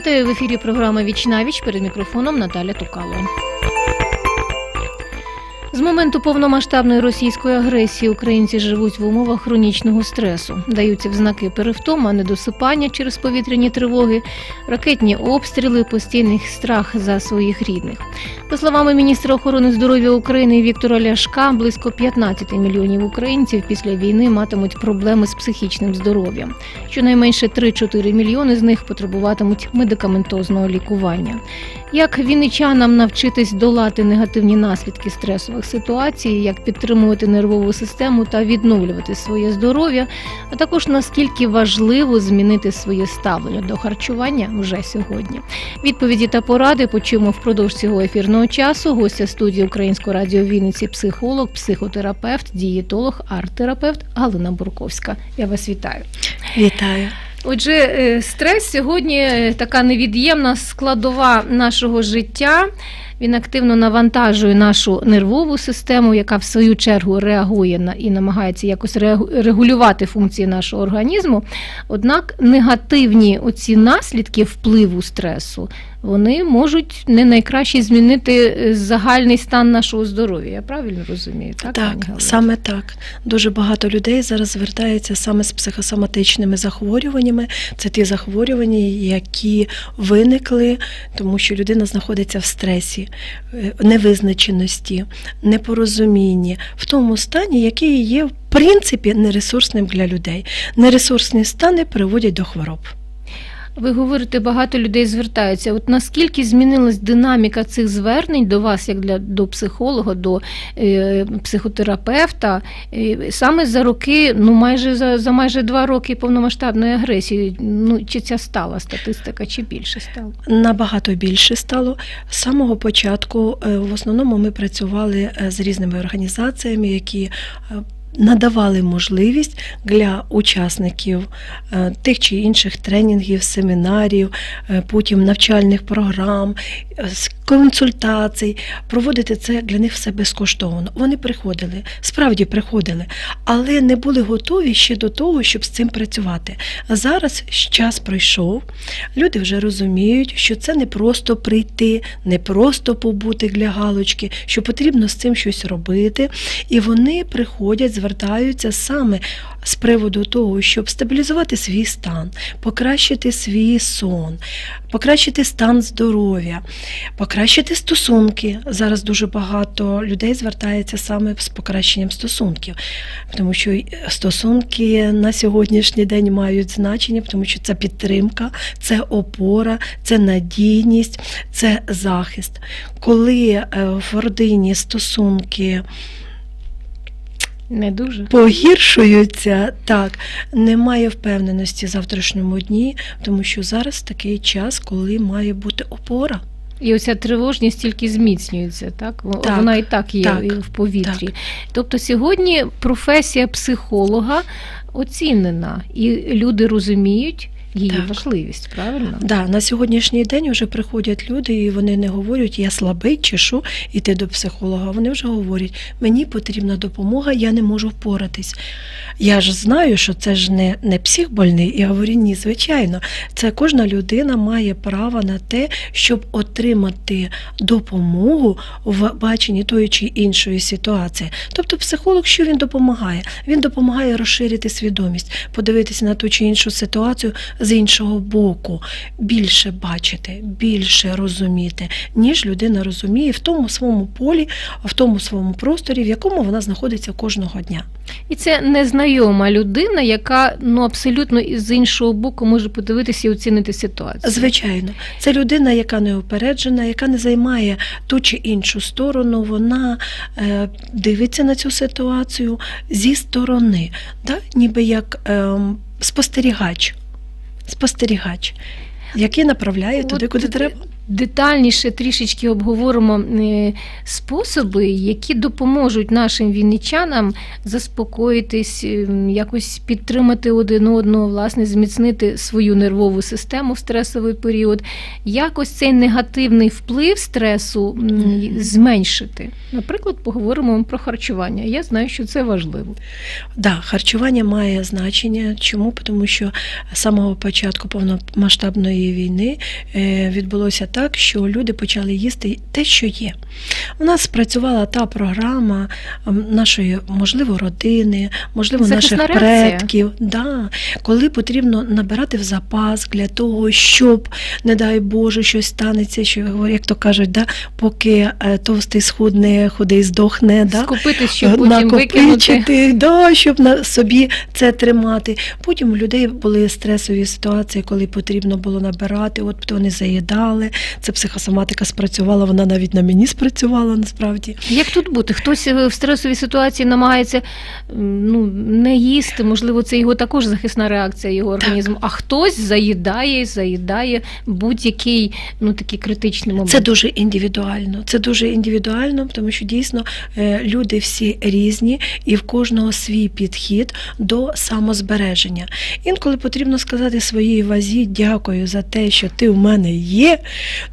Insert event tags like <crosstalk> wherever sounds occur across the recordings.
Вітаю в ефірі програма Вічнавіч віч перед мікрофоном Наталя Тукало. З моменту повномасштабної російської агресії українці живуть в умовах хронічного стресу. Даються в знаки перевтома, недосипання через повітряні тривоги, ракетні обстріли, постійний страх за своїх рідних. По словами міністра охорони здоров'я України Віктора Ляшка, близько 15 мільйонів українців після війни матимуть проблеми з психічним здоров'ям. Щонайменше 3-4 мільйони з них потребуватимуть медикаментозного лікування. Як вінничанам навчитись долати негативні наслідки стресових ситуацій, як підтримувати нервову систему та відновлювати своє здоров'я, а також наскільки важливо змінити своє ставлення до харчування вже сьогодні. Відповіді та поради почуємо впродовж цього ефірного часу. Гостя студії Українського радіо Вінниці, психолог, психотерапевт, дієтолог, арт-терапевт Галина Бурковська. Я вас вітаю. Вітаю. Отже, е, стрес сьогодні е, така невід'ємна складова нашого життя. Він активно навантажує нашу нервову систему, яка в свою чергу реагує на і намагається якось регулювати функції нашого організму. Однак негативні оці наслідки впливу стресу вони можуть не найкраще змінити е, загальний стан нашого здоров'я. Я правильно розумію? Так, Так, саме так. Дуже багато людей зараз звертаються саме з психосоматичними захворюваннями. Це ті захворювання, які виникли, тому що людина знаходиться в стресі, е, невизначеності, непорозумінні, в тому стані, який є в принципі нересурсним для людей. Нересурсні стани приводять до хвороб. Ви говорите, багато людей звертаються. От наскільки змінилась динаміка цих звернень до вас, як для до психолога, до е, психотерапевта, е, саме за роки, ну майже за, за майже два роки повномасштабної агресії? Ну чи ця стала статистика, чи більше стало? Набагато більше стало. З самого початку е, в основному ми працювали е, з різними організаціями, які е, надавали можливість для учасників е, тих чи інших тренінгів, семінарів, е, потім навчальних програм, е, консультацій, проводити це для них все безкоштовно. Вони приходили, справді приходили, але не були готові ще до того, щоб з цим працювати. Зараз час пройшов, люди вже розуміють, що це не просто прийти, не просто побути для галочки, що потрібно з цим щось робити. І вони приходять, звертаються саме з приводу того, щоб стабілізувати свій стан, покращити свій сон, покращити стан здоров'я, покращити стосунки. Зараз дуже багато людей звертається саме з покращенням стосунків, тому що стосунки на сьогоднішній день мають значення, тому що це підтримка, це опора, це надійність, це захист. Коли е, в родині стосунки Не дуже. погіршуються, так, немає впевненості в завтрашньому дні, тому що зараз такий час, коли має бути опора. І оця тривожність тільки зміцнюється, так? Так, Вона і так є так, в повітрі. Тобто сьогодні професія психолога оцінена, і люди розуміють її Так. важливість, правильно? Да, на сьогоднішній день вже приходять люди, і вони не говорять, я слабий чи що, іти до психолога. Вони вже говорять, мені потрібна допомога, я не можу впоратись. Я ж знаю, що це ж не, не псих больний. Я говорю, ні, звичайно, це кожна людина має право на те, щоб отримати допомогу в баченні тої чи іншої ситуації. Тобто, психолог, що він допомагає? Він допомагає розширити свідомість, подивитися на ту чи іншу ситуацію з іншого боку, більше бачити, більше розуміти, ніж людина розуміє в тому своєму полі, в тому своєму просторі, в якому вона знаходиться кожного дня. І це незнайома людина, яка ну абсолютно з іншого боку може подивитися і оцінити ситуацію. Звичайно, це людина, яка не опереджена, яка не займає ту чи іншу сторону, вона е, дивиться на цю ситуацію зі сторони, да? ніби як е, спостерігач. Спостерігач, який направляє туди, От, куди треба. Детальніше трішечки обговоримо е, способи, які допоможуть нашим вінничанам заспокоїтись, е, якось підтримати один одного, власне, зміцнити свою нервову систему в стресовий період, якось цей негативний вплив стресу зменшити. Наприклад, поговоримо про харчування. Я знаю, що це важливо. Да, харчування має значення. Чому? Тому що з самого початку повномасштабної війни е, відбулося так, що люди почали їсти те, що є. У нас спрацювала та програма нашої, можливо, родини, можливо, Захисна наших реакція. предків. Да, коли потрібно набирати в запас для того, щоб, не дай Боже, щось станеться, що як то кажуть, да, поки е, товстий схудне, худий здохне. Да? Скупитись, щоб потім викинути. да, щоб на собі це тримати. Потім у людей були стресові ситуації, коли потрібно було набирати, от вони заїдали. Це психосоматика спрацювала, вона навіть на мені спрацювала насправді. Як тут бути? Хтось е, в стресовій ситуації намагається ну, не їсти, можливо, це його також захисна реакція його організму, а хтось заїдає, заїдає будь-який ну, такий критичний момент. Це дуже індивідуально. Це дуже індивідуально, тому що дійсно е, люди всі різні, і в кожного свій підхід до самозбереження. Інколи потрібно сказати своїй вазі дякую за те, що ти в мене є,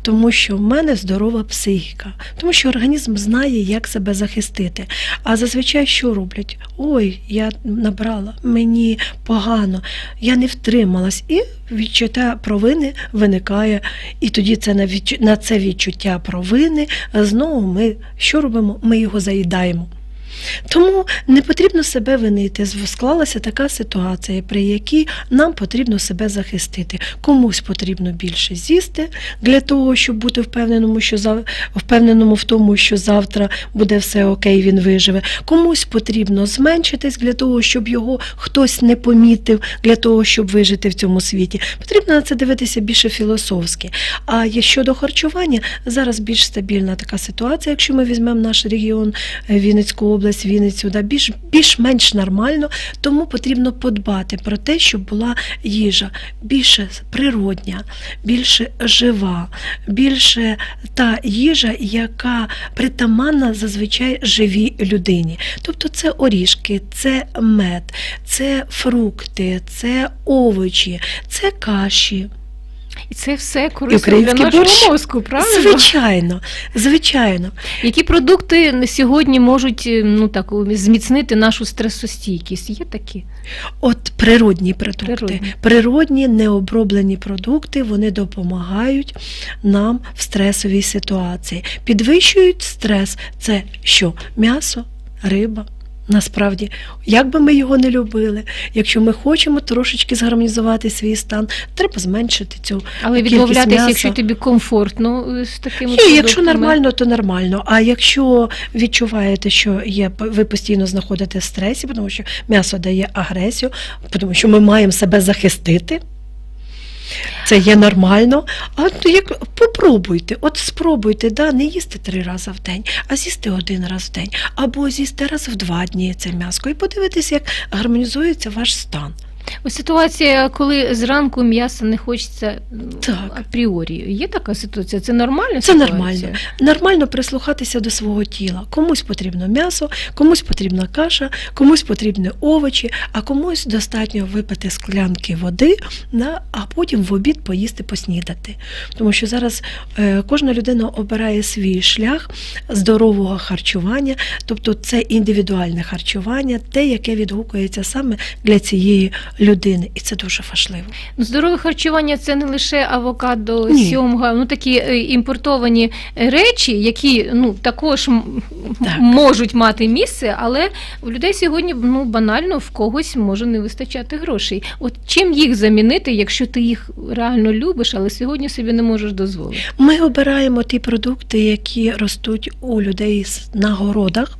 тому що в мене здорова психіка, тому що організм знає, як себе захистити. А зазвичай що роблять? Ой, я набрала, мені погано, я не втрималась, і відчуття провини виникає. І тоді це на, це відчуття провини знову ми що робимо? Ми його заїдаємо. Тому не потрібно себе винити. Склалася така ситуація, при якій нам потрібно себе захистити. Комусь потрібно більше з'їсти для того, щоб бути впевненому, що зав... впевненому в тому, що завтра буде все окей, він виживе. Комусь потрібно зменшитись для того, щоб його хтось не помітив, для того, щоб вижити в цьому світі. Потрібно на це дивитися більше філософськи. А щодо харчування, зараз більш стабільна така ситуація, якщо ми візьмемо наш регіон, е, Вінницьку область, Вінницю, да, більш, більш-менш нормально, тому потрібно подбати про те, щоб була їжа більше природня, більше жива, більше та їжа, яка притаманна зазвичай живій людині. Тобто це орішки, це мед, це фрукти, це овочі, це каші. І це все корисно для нашого борщ. мозку, правильно? Звичайно, звичайно. Які продукти на сьогодні можуть е, ну, так, зміцнити нашу стресостійкість? Є такі? От природні продукти, Природні. природні. необроблені продукти, вони допомагають нам в стресовій ситуації. Підвищують стрес. Це що? М'ясо, риба. Насправді, як би ми його не любили, якщо ми хочемо трошечки згармонізувати свій стан, треба зменшити цю Але відмовлятися, якщо тобі комфортно е, з такими Ні, якщо нормально, то нормально. А якщо відчуваєте, що є, ви постійно знаходите в стресі, тому що м'ясо дає агресію, тому що ми маємо себе захистити. Це є нормально. А то як попробуйте, от спробуйте, да, не їсти три рази в день, а з'їсти один раз в день, або з'їсти раз в два дні це м'ясо, і подивитися, як гармонізується ваш стан. Ось ситуація, коли зранку м'яса не хочеться м, Так. апріорі. Є така ситуація? Це нормальна Це ситуація? нормально. Нормально прислухатися до свого тіла. Комусь потрібно м'ясо, комусь потрібна каша, комусь потрібні овочі, а комусь достатньо випити склянки води, да, а потім в обід поїсти поснідати. Тому що зараз е, кожна людина обирає свій шлях здорового харчування, тобто це індивідуальне харчування, те, яке відгукується саме для цієї людини, і це дуже важливо. Ну, Здорове харчування це не лише авокадо, Ні. сьомга, ну такі е, імпортовані речі, які ну також Так. можуть мати місце, але у людей сьогодні ну банально в когось може не вистачати грошей. От чим їх замінити, якщо ти їх реально любиш, але сьогодні собі не можеш дозволити? Ми обираємо ті продукти, які ростуть у людей на городах,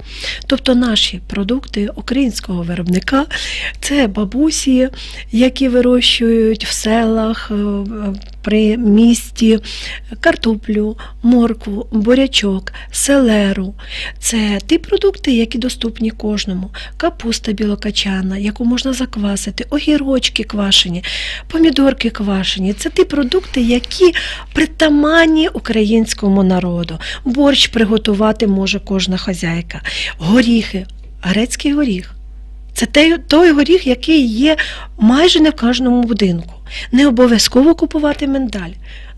тобто наші продукти українського виробника. Це бабусі, які вирощують в селах, е, при місті, картоплю, моркву, бурячок, селеру. Це ті продукти, які доступні кожному. Капуста білокачана, яку можна заквасити, огірочки квашені, помідорки квашені. Це ті продукти, які притаманні українському народу. Борщ приготувати може кожна хазяйка. Горіхи, грецький горіх. Це той, той горіх, який є майже не в кожному будинку. Не обов'язково купувати миндаль.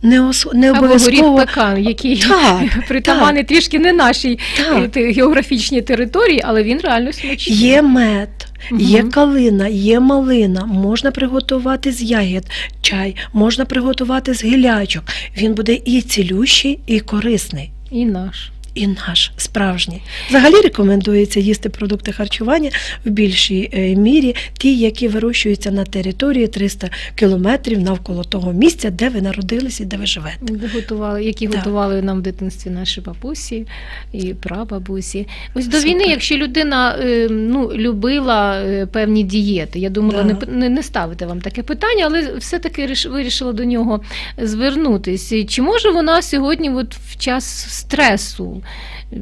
Не, ос... не Або горіх обов'язково. пекан, який Так, <laughs> притаманний трішки не нашій Так. е, географічній території, але він реально смачний. Є мед, є калина, є малина, можна приготувати з ягід чай, можна приготувати з гілячок. Він буде і цілющий, і корисний. І наш. І наш справжній. Взагалі рекомендується їсти продукти харчування в більшій е, мірі, ті, які вирощуються на території 300 кілометрів навколо того місця, де ви народились і де ви живете. Де готували, які Так. готували нам в дитинстві наші бабусі і прабабусі. Ось до Супер. війни, якщо людина е, ну, любила е, певні дієти, я думала, Да. не, не, не ставити вам таке питання, але все-таки ріш- вирішила до нього звернутися. Чи може вона сьогодні, от в час стресу,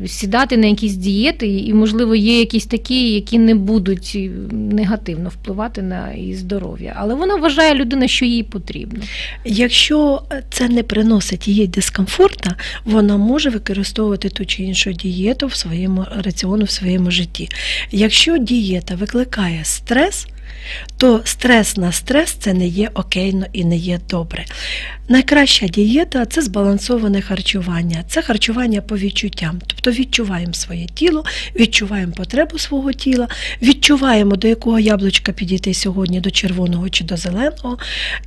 сідати на якісь дієти, і, можливо, є якісь такі, які не будуть е, негативно впливати на її здоров'я, але вона вважає людина, що їй потрібно. Якщо це не приносить їй дискомфорта, вона може використовувати ту чи іншу дієту в своєму раціону в своєму житті. Якщо дієта викликає стрес, то стрес на стрес це не є окейно і не є добре. Найкраща дієта це збалансоване харчування, це харчування по відчуттям. Тобто відчуваємо своє тіло, відчуваємо потребу свого тіла, відчуваємо, до якого яблучка підійти сьогодні, до червоного чи до зеленого.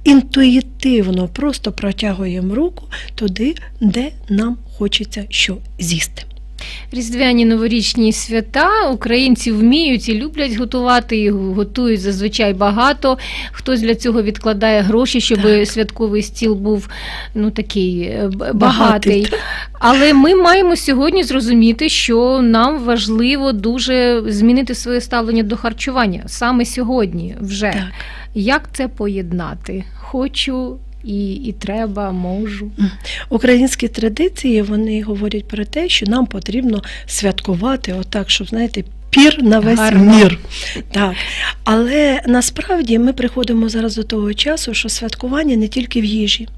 Інтуїтивно просто протягуємо руку туди, де нам хочеться що з'їсти. Різдвяні новорічні свята українці вміють і люблять готувати, і готують зазвичай багато. Хтось для цього відкладає гроші, щоб Так. святковий стіл був ну такий е, багатий. Багатий. Але ми маємо сьогодні зрозуміти, що нам важливо дуже змінити своє ставлення до харчування саме сьогодні. Вже Так. як це поєднати? Хочу. І, і треба, можу. Українські традиції вони говорять про те, що нам потрібно святкувати, отак, щоб знаєте, пір на весь Гарно. мір. Так. Але насправді ми приходимо зараз до того часу, що святкування не тільки в їжі.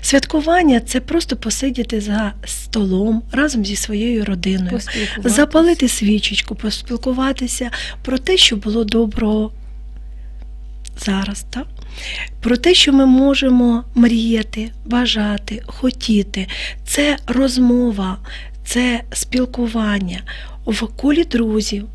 Святкування це просто посидіти за столом разом зі своєю родиною, запалити свічечку, поспілкуватися про те, що було доброго зараз, так? Про те, що ми можемо мріяти, бажати, хотіти. Це розмова, це спілкування в колі друзів,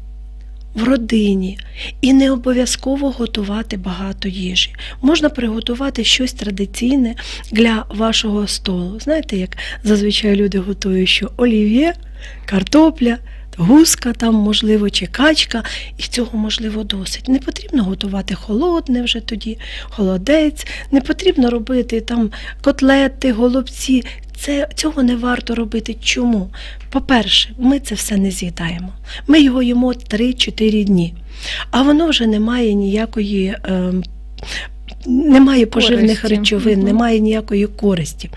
в родині. І не обов'язково готувати багато їжі. Можна приготувати щось традиційне для вашого столу. Знаєте, як зазвичай люди готують, що олів'є, картопля, гуска там, можливо, чи качка, і цього можливо досить. Не потрібно готувати холодне вже тоді, холодець, не потрібно робити там котлети, голубці. Це цього не варто робити. Чому? По-перше, ми це все не з'їдаємо. Ми його їмо 3-4 дні, а воно вже не має ніякої. ем, немає поживних Користі. речовин, немає ніякої користі.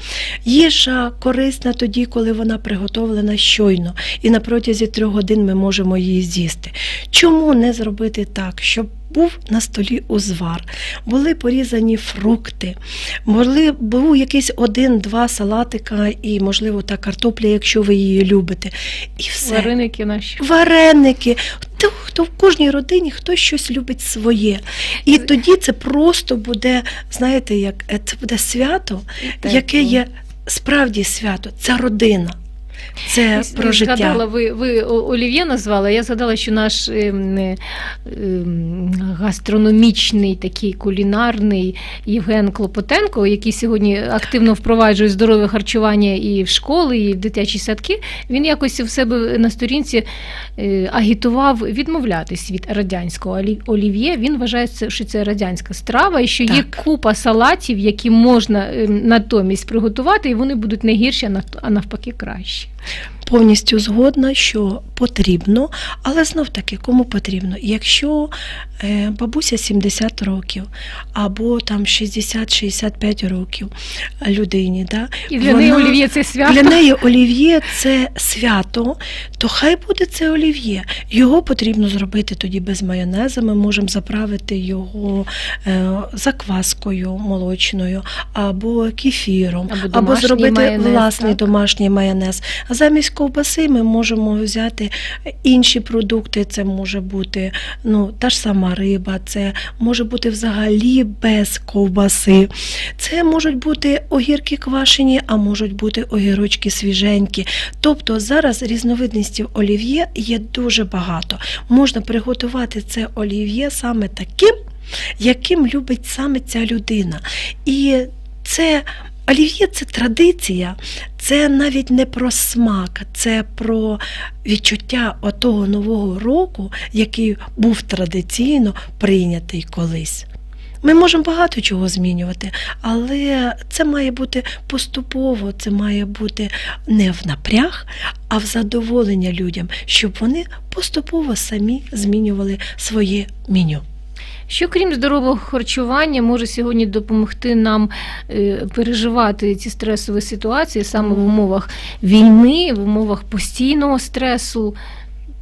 Їжа корисна тоді, коли вона приготовлена щойно, і на протязі трьох годин ми можемо її з'їсти. Чому не зробити так, щоб був на столі узвар, були порізані фрукти, могли, був якийсь один-два салатика і, можливо, та картопля, якщо ви її любите. І все. Вареники наші. Вареники. Хто, хто в кожній родині хтось щось любить своє. І тоді це просто буде, знаєте, як е, це буде свято, яке є справді свято. Це родина. Це про е, життя. Згадала, ви, ви Олів'є назвали. Я згадала, що наш ем, е, ем, гастрономічний такий кулінарний Євген Клопотенко, який сьогодні активно впроваджує здорове харчування і в школи, і в дитячі садки, він якось в себе на сторінці е, агітував відмовлятись від радянського олі- олів'є. Він вважає, що це радянська страва, і що є купа салатів, які можна ем, натомість приготувати, і вони будуть не гірші, а навпаки краще. Повністю згодна, що потрібно, але знов таки, кому потрібно? Якщо е, бабуся 70 років або там 60-65 років людині, да, І для неї олів'є це свято. для неї олів'є це свято, то хай буде це олів'є. Його потрібно зробити тоді без майонеза. Ми можемо заправити його е, закваскою молочною або кефіром, Або або, зробити майонез, власний так? домашній майонез. А замість ковбаси ми можемо взяти інші продукти. Це може бути ну, та ж сама риба, це може бути взагалі без ковбаси. Це можуть бути огірки квашені, а можуть бути огірочки свіженькі. Тобто зараз різновидностей олів'є є дуже багато. Можна приготувати це олів'є саме таким, яким любить саме ця людина. І це олів'є це традиція, це навіть не про смак, це про відчуття отого нового року, який був традиційно прийнятий колись. Ми можемо багато чого змінювати, але це має бути поступово, це має бути не в напряг, а в задоволення людям, щоб вони поступово самі змінювали своє меню. Що крім здорового харчування може сьогодні допомогти нам е, переживати ці стресові ситуації саме в умовах війни, в умовах постійного стресу?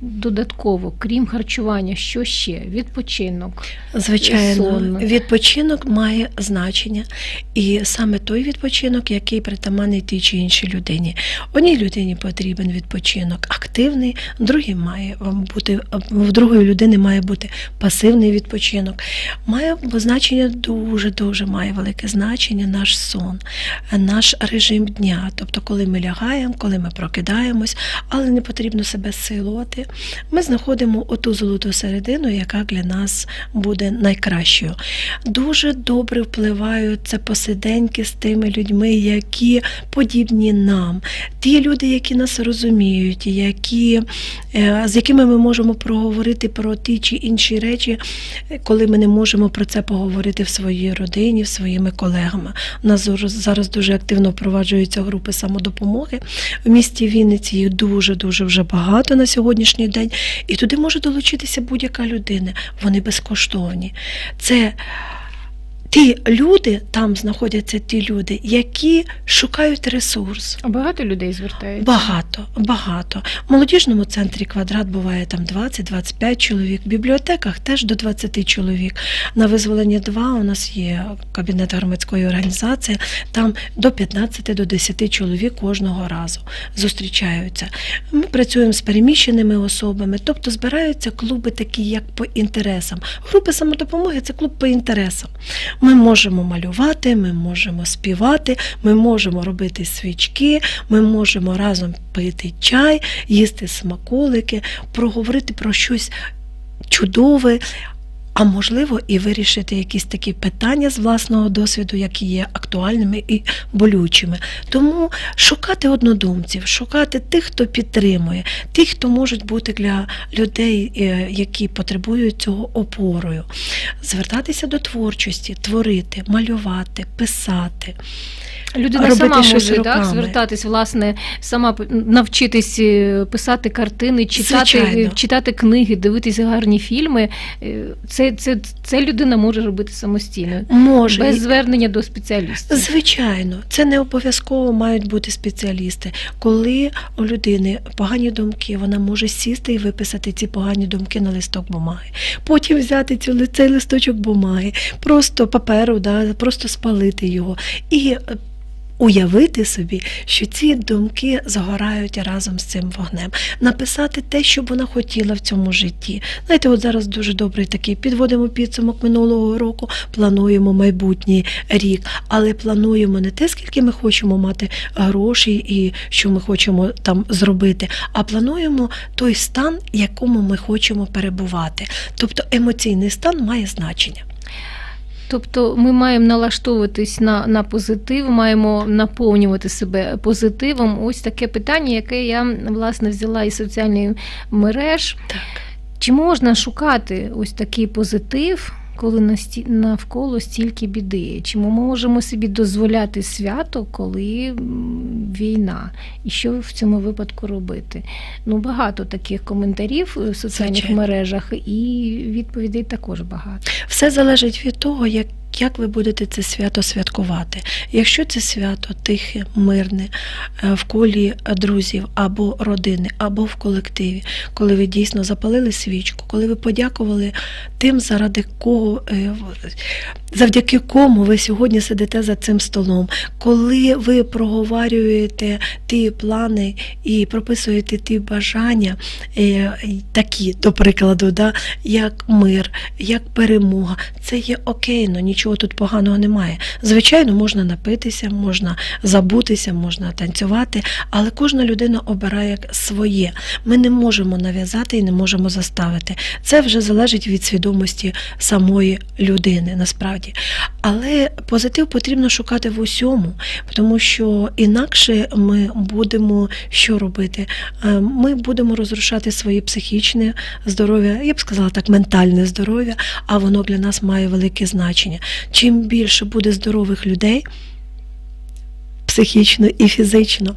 Додатково, крім харчування, що ще? Відпочинок. Звичайно, Сон. відпочинок має значення, і саме той відпочинок, який притаманний тій чи іншій людині. Одній людині потрібен відпочинок активний, другій має бути в другої людини має бути пасивний відпочинок. Має значення дуже дуже має велике значення наш сон, наш режим дня. Тобто, коли ми лягаємо, коли ми прокидаємось, але не потрібно себе силувати. Ми знаходимо оту золоту середину, яка для нас буде найкращою. Дуже добре впливають це посиденьки з тими людьми, які подібні нам. Ті люди, які нас розуміють, які, е, з якими ми можемо проговорити про ті чи інші речі, коли ми не можемо про це поговорити в своїй родині, в своїми колегами. У нас зараз- дуже активно впроваджуються групи самодопомоги. В місті Вінниці їх дуже дуже вже багато на сьогоднішній день, і туди може долучитися будь-яка людина. Вони безкоштовні. Це ті люди, там знаходяться ті люди, які шукають ресурс. А багато людей звертаються? Багато, багато. В молодіжному центрі квадрат буває там 20-25 чоловік. В бібліотеках теж до 20 чоловік. На визволення 2 у нас є кабінет громадської організації, там до 15 до 10 чоловік кожного разу зустрічаються. Ми працюємо з переміщеними особами, тобто збираються клуби такі, як по інтересам. Групи самодопомоги це клуб по інтересам. Ми можемо малювати, ми можемо співати, ми можемо робити свічки, ми можемо разом пити чай, їсти смаколики, проговорити про щось чудове. А можливо, і вирішити якісь такі питання з власного досвіду, які є актуальними і болючими. Тому шукати однодумців, шукати тих, хто підтримує, тих, хто можуть бути для людей, е, які потребують цього опорою, звертатися до творчості, творити, малювати, писати. Людина робити сама щось може так, звертатись, власне, сама навчитись е, писати картини, читати, Звичайно. читати книги, дивитися гарні фільми. Е, Це, це, це людина може робити самостійно, Може без звернення до спеціалістів. Звичайно, це не обов'язково мають бути спеціалісти. Коли у людини погані думки, вона може сісти і виписати ці погані думки на листок бумаги. Потім взяти цю, цей листочок бумаги, просто паперу, да, просто спалити його і уявити собі, що ці думки згорають разом з цим вогнем, написати те, що вона хотіла в цьому житті. Знаєте, от зараз дуже добрий такий підводимо підсумок минулого року, плануємо майбутній рік, але плануємо не те, скільки ми хочемо мати грошей і що ми хочемо там зробити, а плануємо той стан, якому ми хочемо перебувати. Тобто емоційний стан має значення. Тобто ми маємо налаштовуватись на, на позитив, маємо наповнювати себе позитивом. Ось таке питання, яке я власне взяла із соціальних мереж. Так. Чи можна шукати ось такий позитив, коли навколо стільки біди? Чи ми можемо собі дозволяти свято, коли війна? І що в цьому випадку робити? Ну, багато таких коментарів в соціальних Звичайно. мережах, і відповідей також багато. Все залежить від того, як, як ви будете це свято святкувати. Якщо це свято тихе, мирне, е, в колі друзів або родини, або в колективі, коли ви дійсно запалили свічку, коли ви подякували тим, заради кого, е, завдяки кому ви сьогодні сидите за цим столом, коли ви проговорюєте ті плани і прописуєте ті бажання, е, такі, до прикладу, да, як мир, як перемога, це є окейно, нічого тут поганого немає. Звичайно, можна напитися, можна забутися, можна танцювати, але кожна людина обирає своє. Ми не можемо нав'язати і не можемо заставити. Це вже залежить від свідомості самої людини, насправді. Але позитив потрібно шукати в усьому, тому що інакше ми будемо що робити? Е, Ми будемо розрушати своє психічне здоров'я, я б сказала так, ментальне здоров'я, а воно для нас має велике значення. Чим більше буде здорових людей психічно і фізично.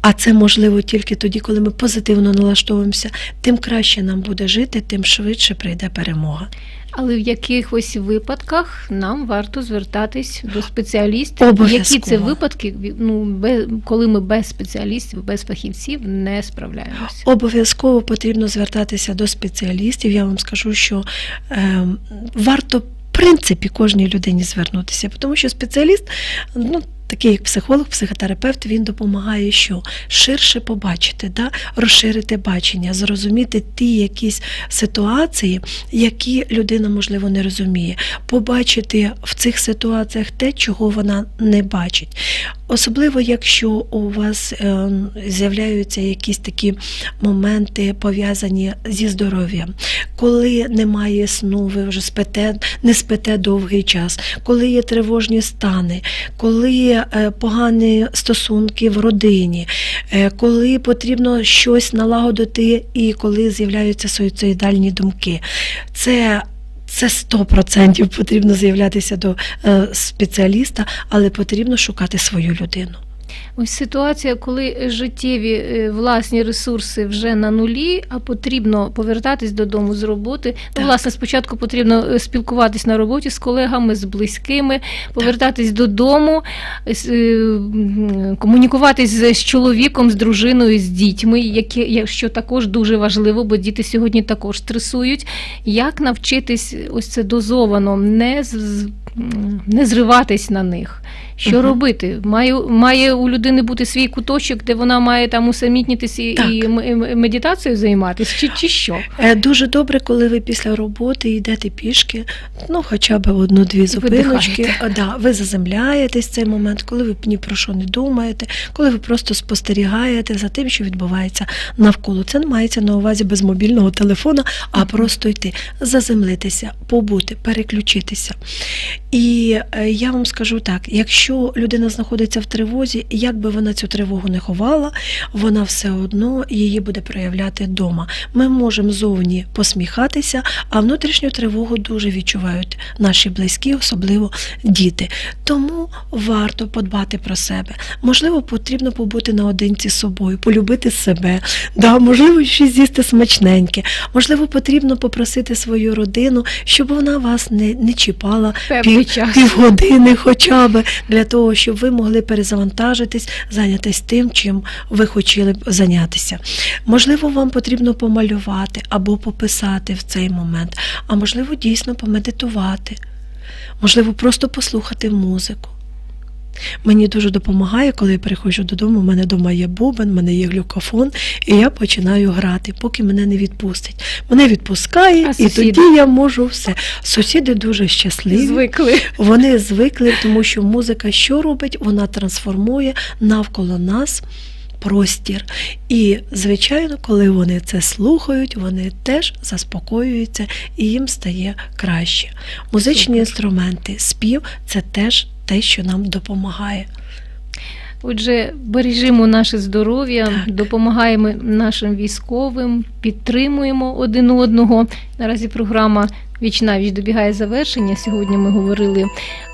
А це можливо тільки тоді, коли ми позитивно налаштовуємося, тим краще нам буде жити, тим швидше прийде перемога. Але в якихось випадках нам варто звертатись до спеціалістів. Обов'язково. Які це випадки, ну, без, коли ми без спеціалістів, без фахівців не справляємося? Обов'язково потрібно звертатися до спеціалістів. Я вам скажу, що е, варто. Принципі, кожній людині звернутися, тому що спеціаліст, ну такий як психолог, психотерапевт, він допомагає що ширше побачити, да? розширити бачення, зрозуміти ті якісь ситуації, які людина можливо не розуміє, побачити в цих ситуаціях те, чого вона не бачить. Особливо, якщо у вас е, з'являються якісь такі моменти пов'язані зі здоров'ям, коли немає сну, ви вже спите, не спите довгий час, коли є тривожні стани, коли е, погані стосунки в родині, е, коли потрібно щось налагодити і коли з'являються суїцидальні думки. Це це 100% потрібно з'являтися до е, спеціаліста, але потрібно шукати свою людину. Ось ситуація, коли життєві е, власні ресурси вже на нулі, а потрібно повертатись додому з роботи. Ну, Так. власне, спочатку потрібно е, спілкуватись на роботі з колегами, з близькими, повертатись додому, с- е, комунікуватись з чоловіком, з дружиною, з дітьми, які, що також дуже важливо, бо діти сьогодні також стресують. Як навчитись ось це дозовано, не, не зриватись на них? Що Мгм. робити? Має, має у людини бути свій куточок, де вона має там усамітнитися і, медитацією займатися, чи, чи що? Е, Дуже добре, коли ви після роботи йдете пішки, ну хоча б одну-дві зупиночки. Да, ви заземляєтесь в цей момент, коли ви ні про що не думаєте, коли ви просто спостерігаєте за тим, що відбувається навколо. Це не мається на увазі без мобільного телефона, а Мгм. просто йти, заземлитися, побути, переключитися. І е, я вам скажу так: якщо людина знаходиться в тривозі, як би вона цю тривогу не ховала, вона все одно її буде проявляти вдома. Ми можемо зовні посміхатися, а внутрішню тривогу дуже відчувають наші близькі, особливо діти. Тому варто подбати про себе. Можливо, потрібно побути наодинці з собою, полюбити себе, да, можливо, щось з'їсти смачненьке, можливо, потрібно попросити свою родину, щоб вона вас не, не чіпала час. півгодини хоча б для того, щоб ви могли перезавантажитись, зайнятися тим, чим ви хотіли б зайнятися. Можливо, вам потрібно помалювати або пописати в цей момент, а можливо, дійсно помедитувати, можливо, просто послухати музику. Мені дуже допомагає, коли я приходжу додому, у мене вдома є бубен, в мене є глюкофон, і я починаю грати, поки мене не відпустить. Мене відпускає, А і сусіди? тоді я можу все. Сусіди дуже щасливі. Звикли. Вони звикли, тому що музика що робить? Вона трансформує навколо нас простір. І, звичайно, коли вони це слухають, вони теж заспокоюються і їм стає краще. Музичні інструменти, спів це теж те, що нам допомагає. Отже, бережімо наше здоров'я, допомагаємо нашим військовим, підтримуємо один одного. Наразі програма Вічна Віч добігає завершення. Сьогодні ми говорили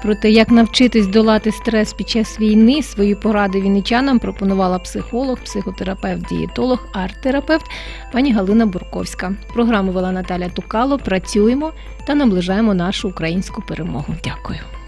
про те, як навчитись долати стрес під час війни. Свої поради вінничанам пропонувала психолог, психотерапевт, дієтолог, арт-терапевт пані Галина Бурковська. Програму вела Наталя Тукало. Працюємо та наближаємо нашу українську перемогу. Дякую. Дякую.